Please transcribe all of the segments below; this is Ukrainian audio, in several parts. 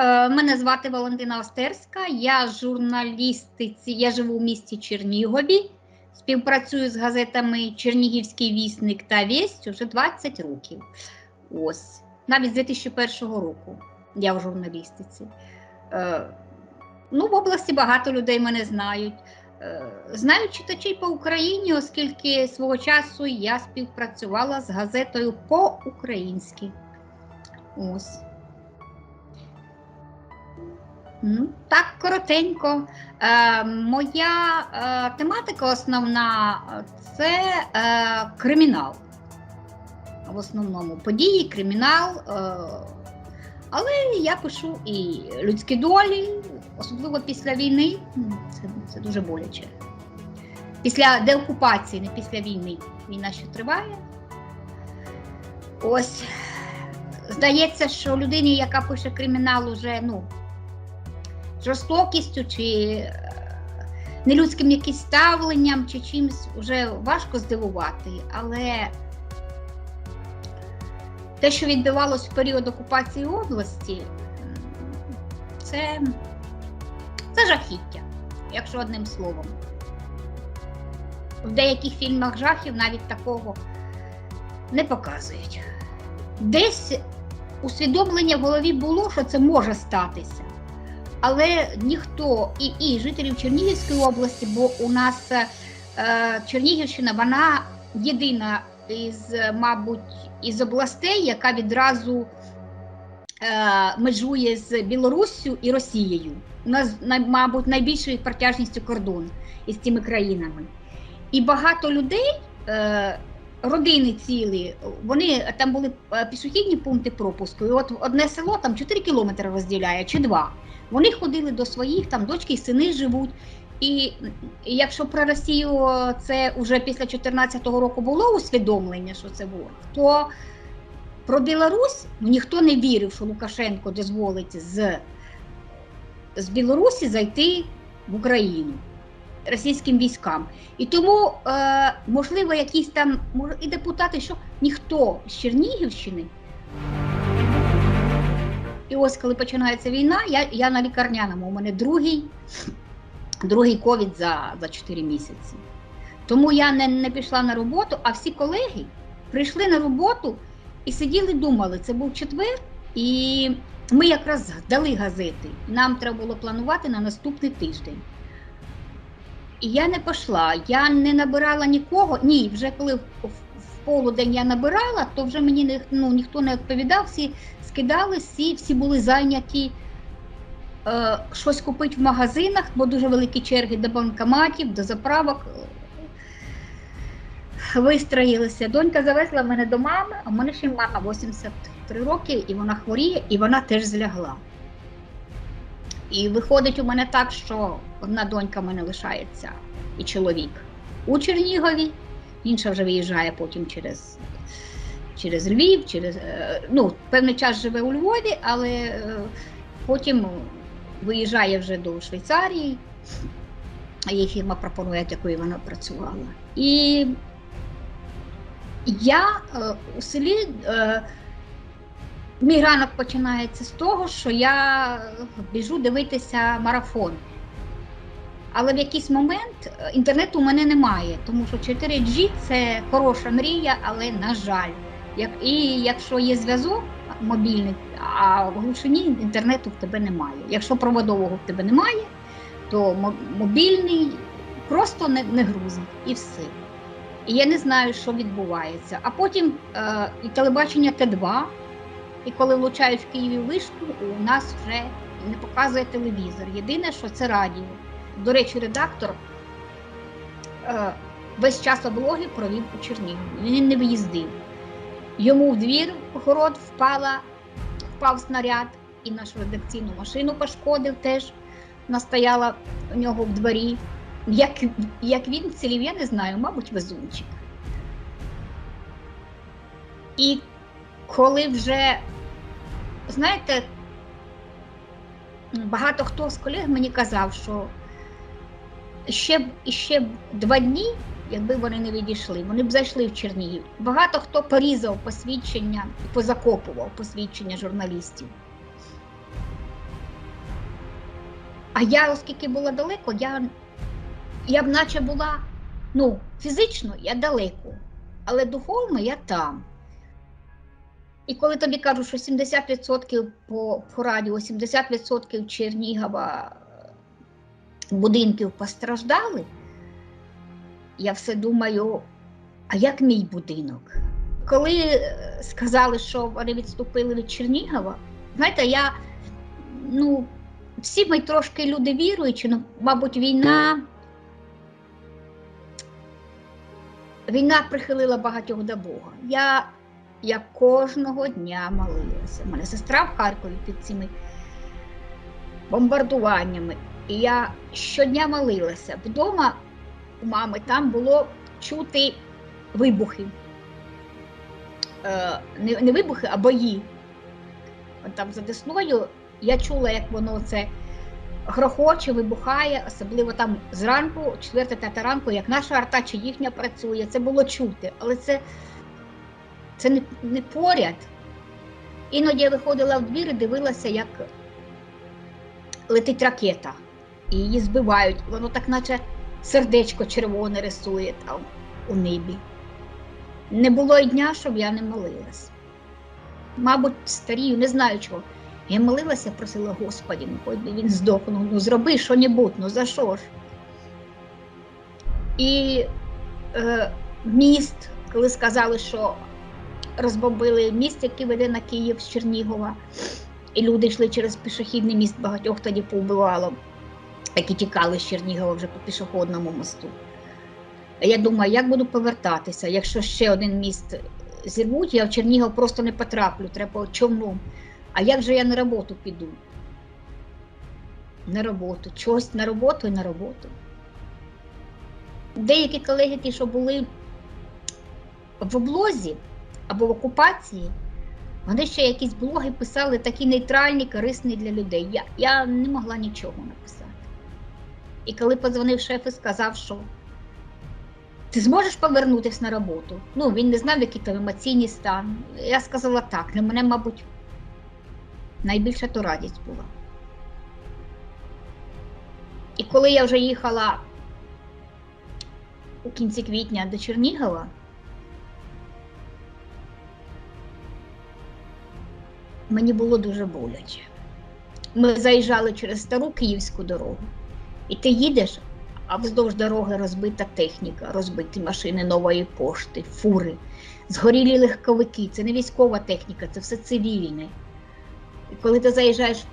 Е, Мене звати Валентина Остерська, я журналістиці, я живу в місті Чернігові, співпрацюю з газетами Чернігівський вісник та Вість вже 20 років. Ось, навіть з 2001 року я в журналістиці. Е, Ну, в області багато людей мене знають. Е, Знаю читачів по Україні, оскільки свого часу я співпрацювала з газетою по-українськи. Ось. Ну, так, коротенько. Е, моя е, тематика основна це е, кримінал. В основному події, кримінал. Е, але я пишу і людські долі, особливо після війни. Це, це дуже боляче. Після деокупації, не після війни. Війна ще триває. Ось. Здається, що людині, яка пише кримінал, уже ну, жорстокістю чи е, нелюдським якимось ставленням, чи чимось вже важко здивувати. Але те, що відбувалось в період окупації області, це, це жахіття, якщо одним словом. В деяких фільмах жахів навіть такого не показують. Десь усвідомлення в голові було, що це може статися. Але ніхто і, і жителів Чернігівської області, бо у нас е, Чернігівщина, вона єдина із, мабуть, із областей, яка відразу е, межує з Білоруссю і Росією. У нас, мабуть, найбільшою протяжністю кордон із цими країнами. І багато людей, е, родини цілі, вони там були е, пішохідні пункти пропуску. І от одне село там 4 кілометри розділяє чи 2. Вони ходили до своїх, там дочки і сини живуть. І, якщо про Росію це вже після 2014 року було усвідомлення, що це ворог, то про Білорусь ну, ніхто не вірив, що Лукашенко дозволить з, з Білорусі зайти в Україну російським військам. І тому, е, можливо, якісь там може, і депутати, що ніхто з Чернігівщини. І ось коли починається війна, я, я на лікарняному. У мене другий, другий ковід за, за 4 місяці. Тому я не, не пішла на роботу, а всі колеги прийшли на роботу і сиділи, думали, це був четвер, і ми якраз дали газети. Нам треба було планувати на наступний тиждень. І я не пішла, я не набирала нікого. Ні, вже коли в, полудень я набирала, то вже мені ну, ніхто не відповідав, всі скидали, всі, всі були зайняті е, щось купити в магазинах, бо дуже великі черги до банкоматів, до заправок. Вистроїлися. Донька завезла мене до мами, а в мене ще мама 83 роки, і вона хворіє, і вона теж злягла. І виходить у мене так, що одна донька в мене лишається і чоловік у Чернігові, інша вже виїжджає потім через, через Львів, через, е, ну, певний час живе у Львові, але е, потім виїжджає вже до Швейцарії, їй фірма пропонує, якою вона працювала. І я е, у селі. Мій ранок починається з того, що я біжу дивитися марафон. Але в якийсь момент інтернету у мене немає, тому що 4G це хороша мрія, але на жаль. Як, і якщо є зв'язок мобільний, а в глушині інтернету в тебе немає. Якщо проводового в тебе немає, то мобільний просто не, не грузить і все. І я не знаю, що відбувається. А потім е, і телебачення Т2. І коли влучають в Києві вишку, у нас вже не показує телевізор. Єдине, що це радіо. До речі, редактор е, весь час облоги провів у Чернігові. Він не виїздив. Йому в двір в город впала, впав снаряд, і нашу редакційну машину пошкодив теж. Вона стояла у нього в дворі. Як, як він цілів, я не знаю, мабуть, везунчик. І коли вже, знаєте, багато хто з колег мені казав, що ще б ще б два дні, якби вони не відійшли, вони б зайшли в Чернігів. Багато хто порізав посвідчення і позакопував посвідчення журналістів. А я, оскільки була далеко, я, я б наче була, ну, фізично я далеко, але духовно я там. І коли тобі кажуть, що 70% по, по радіо, 70% Чернігова е, будинків постраждали, я все думаю, а як мій будинок? Коли е, сказали, що вони відступили від Чернігова, знаєте, я, ну, всі ми трошки люди віруючі, ну, мабуть, війна. Війна прихилила багатьох до Бога. Я, я кожного дня молилася. У мене сестра в Харкові під цими бомбардуваннями. І я щодня молилася. Вдома у мами там було чути вибухи. Е, не, не вибухи, а бої. Там за Десною я чула, як воно це грохоче, вибухає, особливо там зранку, 4-5 ранку, як наша арта чи їхня працює. Це було чути, але це, це не, не поряд. Іноді я виходила в двір і дивилася, як летить ракета, і її збивають. Воно так, наче сердечко червоне рисує там у небі. Не було й дня, щоб я не молилась. Мабуть, старію, не знаю чого. Я молилася, просила Господі, ну хоч він здохнув, ну зроби що-небудь, ну за що ж? І е, міст, коли сказали, що розбомбили міст, який веде на Київ з Чернігова, і люди йшли через пішохідний міст, багатьох тоді повбивало, які тікали з Чернігова вже по пішохідному мосту. Я думаю, як буду повертатися, якщо ще один міст зірвуть, я в Чернігов просто не потраплю, треба човном. А як же я на роботу піду? На роботу. Чогось на роботу і на роботу. Деякі колеги, ті, що були в облозі або в окупації, вони ще якісь блоги писали такі нейтральні, корисні для людей. Я, я не могла нічого написати. І коли подзвонив шеф і сказав, що ти зможеш повернутися на роботу? Ну, він не знав, який там емоційний стан. Я сказала так, для мене, мабуть, найбільша то радість була. І коли я вже їхала у кінці квітня до Чернігова, мені було дуже боляче. Ми заїжджали через стару київську дорогу, і ти їдеш, а вздовж дороги розбита техніка, розбиті машини нової пошти, фури, згорілі легковики. Це не військова техніка, це все цивільне. І коли ти заїжджаєш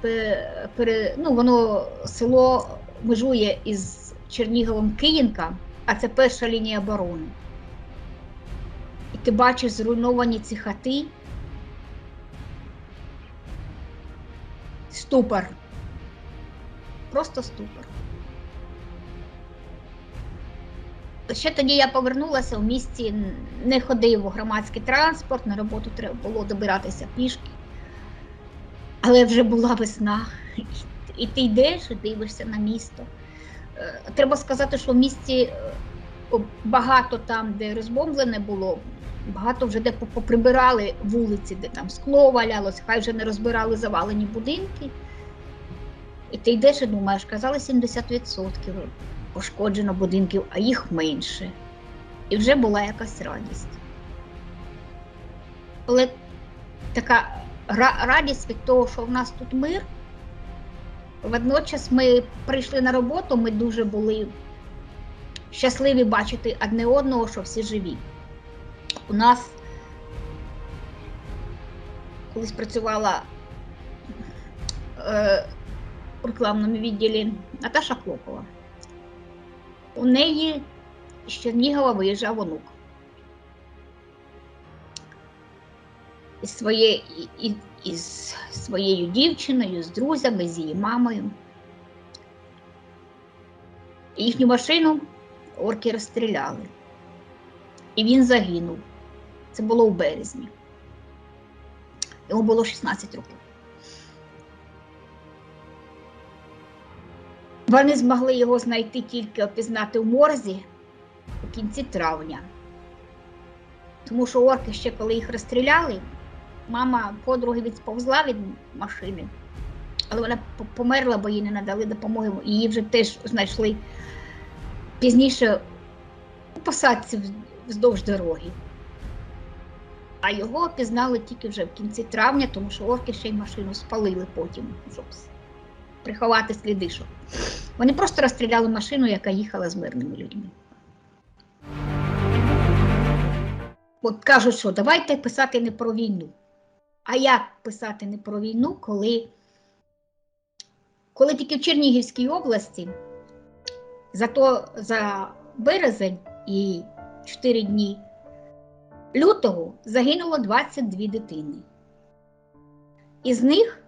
пере, ну, воно село межує із Черніговом Київка, а це перша лінія оборони. І ти бачиш зруйновані ці хати. Ступор. Просто ступор. Ще тоді я повернулася в місті, не ходив у громадський транспорт, на роботу треба було добиратися пішки. Але вже була весна, і ти йдеш і дивишся на місто. Е, Треба сказати, що в місті е, багато там, де розбомблене було, багато вже де поприбирали вулиці, де там скло валялось, хай вже не розбирали завалені будинки. І ти йдеш і думаєш, казали 70% пошкоджено будинків, а їх менше. І вже була якась радість. Але така радість від того, що в нас тут мир. Водночас ми прийшли на роботу, ми дуже були щасливі бачити одне одного, що всі живі. У нас колись працювала е, у рекламному відділі Наташа Клопова. У неї з Чернігова виїжджав онук. із, своє, із своєю дівчиною, з друзями, з її мамою. Їхню машину орки розстріляли. І він загинув. Це було у березні. Йому було 16 років. Вони змогли його знайти тільки опізнати в морзі у кінці травня. Тому що орки ще коли їх розстріляли, мама подруги відсповзла від машини, але вона померла, бо їй не надали допомоги. Її вже теж знайшли пізніше у посадці вздовж дороги. А його пізнали тільки вже в кінці травня, тому що орки ще й машину спалили потім, с- приховати сліди. Що. Вони просто розстріляли машину, яка їхала з мирними людьми. От кажуть, що давайте писати не про війну. А як писати не про війну, коли, коли тільки в Чернігівській області зато за березень і 4 дні лютого загинуло 22 дитини. Із них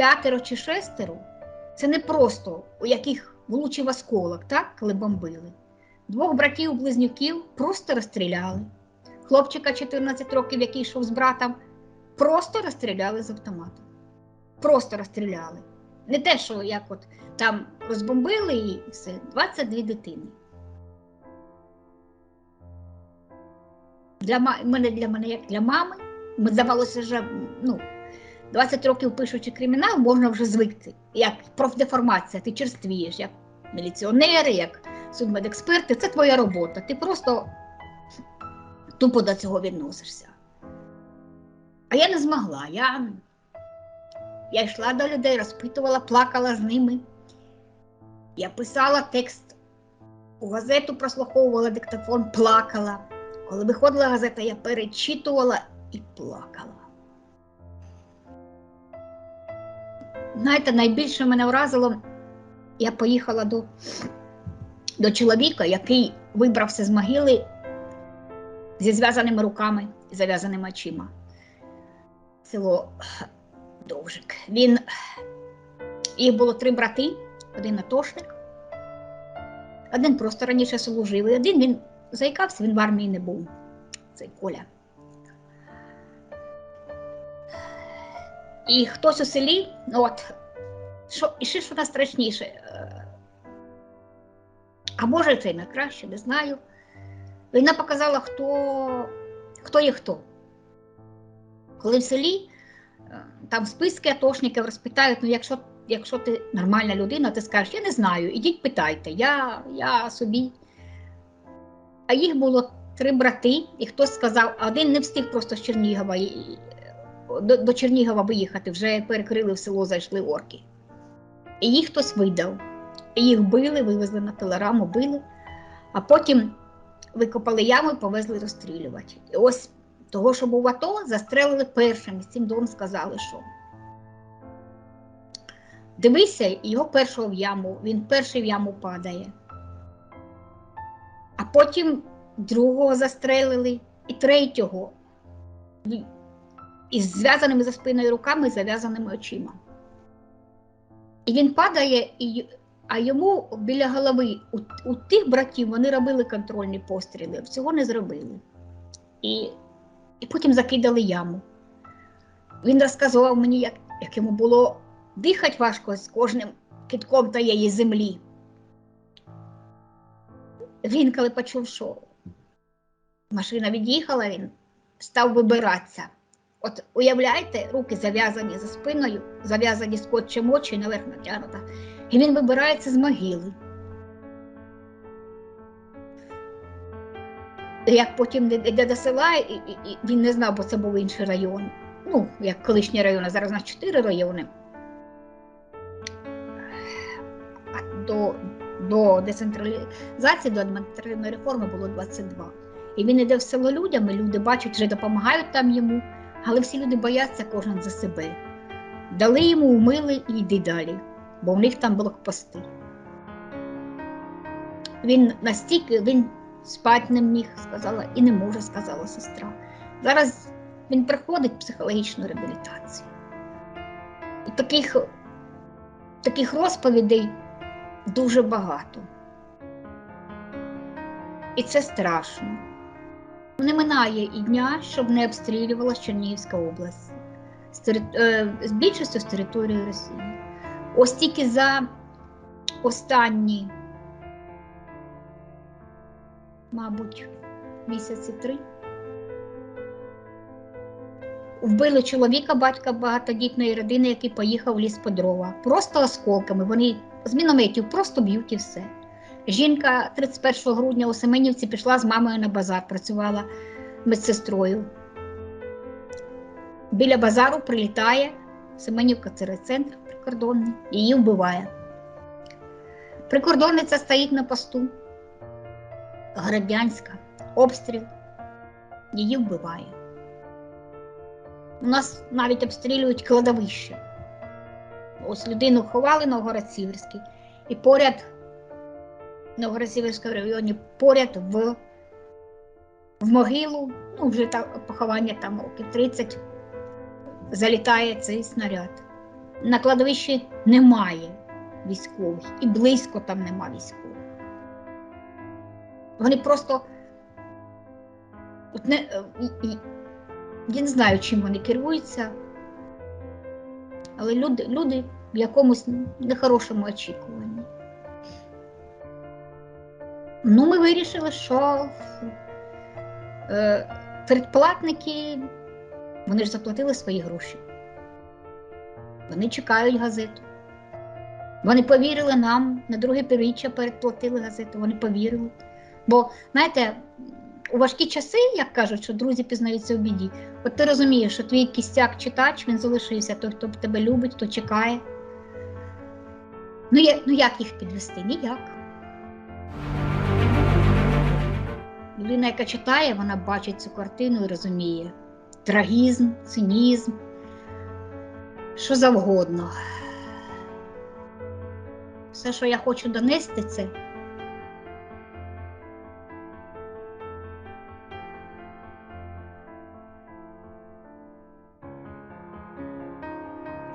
п'ятеро чи шестеро це не просто у яких влучив осколок, так, коли бомбили. Двох братів-близнюків просто розстріляли. Хлопчика 14 років, який йшов з братом, просто розстріляли з автомата. Просто розстріляли. Не те, що як от там розбомбили і все, 22 дитини. Для мене, для мене, як для мами, ми здавалося, вже ну, 20 років пишучи кримінал, можна вже звикти. Як профдеформація, ти черствієш, як міліціонери, як судмедексперти, це твоя робота. Ти просто тупо до цього відносишся. А я не змогла. Я, я йшла до людей, розпитувала, плакала з ними. Я писала текст у газету, прослуховувала диктофон, плакала. Коли виходила газета, я перечитувала і плакала. Знаєте, найбільше мене вразило, я поїхала до, до чоловіка, який вибрався з могили зі зв'язаними руками і зав'язаними очима. Село Довжик. Він, їх було три брати, один атошник, один просто раніше служив, і один він заїкався, він в армії не був. Цей Коля. І хтось у селі, ну от, що, і ще що найстрашніше, е, а може це й найкраще, не знаю. Війна показала, хто, хто є хто. Коли в селі е, там списки атошників розпитають, ну якщо, якщо ти нормальна людина, ти скажеш, я не знаю, ідіть питайте, я, я собі. А їх було три брати, і хтось сказав, один не встиг просто з Чернігова до, до Чернігова виїхати, вже перекрили в село, зайшли орки. І їх хтось видав. Їх били, вивезли на телераму, били, а потім викопали яму і повезли розстрілювати. І ось того, що був АТО, застрелили першим, і з цим двом сказали, що дивися, його першого в яму, він перший в яму падає. А потім другого застрелили і третього. Із зв'язаними за спиною руками і зав'язаними очима. І він падає, і, а йому біля голови у, у тих братів вони робили контрольні постріли, всього не зробили. І, і потім закидали яму. Він розказував мені, як, як йому було дихати важко з кожним китком тієї землі. Він, коли почув, що машина від'їхала, він став вибиратися. От уявляєте, руки зав'язані за спиною, зав'язані скотчем очі наверх натягнута. І він вибирається з могили. Як потім йде до села, і, і, і він не знав, бо це був інший район. Ну, як колишній район, а зараз у нас чотири райони. А до, до децентралізації, до адміністративної реформи було 22. І він йде в село людям, і люди бачать, вже допомагають там йому, але всі люди бояться кожен за себе. Дали йому, умили і йди далі, бо в них там блокпости. Він настільки він спати не міг, сказала, і не може, сказала сестра. Зараз він приходить психологічну реабілітацію. І таких, таких розповідей дуже багато. І це страшно. Не минає і дня, щоб не обстрілювала Чернігівська область з, тери- е, з більшістю з території Росії. Ось тільки за останні, мабуть, місяці три. вбили чоловіка, батька багатодітної родини, який поїхав в ліс по дрова. Просто осколками. Вони з мінометів просто б'ють і все. Жінка 31 грудня у Семенівці пішла з мамою на базар, працювала медсестрою. Біля базару прилітає Семенівка, це райцентр прикордонний, її вбиває. Прикордонниця стоїть на посту. Градянська, обстріл, її вбиває. У нас навіть обстрілюють кладовище. Ось людину ховали на Новгород-Сіверський, і поряд в Новгород-Сіверському районі, поряд в, в могилу, ну вже там поховання там років 30, залітає цей снаряд. На кладовищі немає військових, і близько там нема військових. Вони просто от не, е, я не знаю, чим вони керуються, але люди, люди в якомусь нехорошому очікуванні. Ну, ми вирішили, що е, передплатники вони ж заплатили свої гроші. Вони чекають газету. Вони повірили нам на друге півріччя передплатили газету, вони повірили. Бо, знаєте, у важкі часи, як кажуть, що друзі пізнаються в біді, от ти розумієш, що твій кістяк читач він залишився, той, хто тебе любить, хто чекає. Ну, я, ну як їх підвести? Ніяк. Людина, яка читає, вона бачить цю картину і розуміє трагізм, цинізм, що завгодно. Все, що я хочу донести, це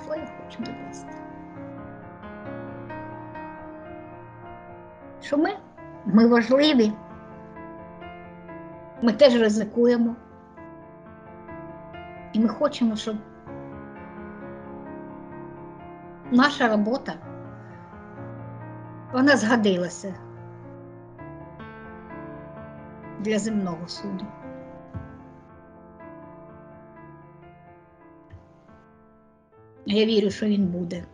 що я хочу донести. Що ми? Ми важливі. Ми теж ризикуємо. І ми хочемо, щоб наша робота вона згодилася для земного суду. Я вірю, що він буде.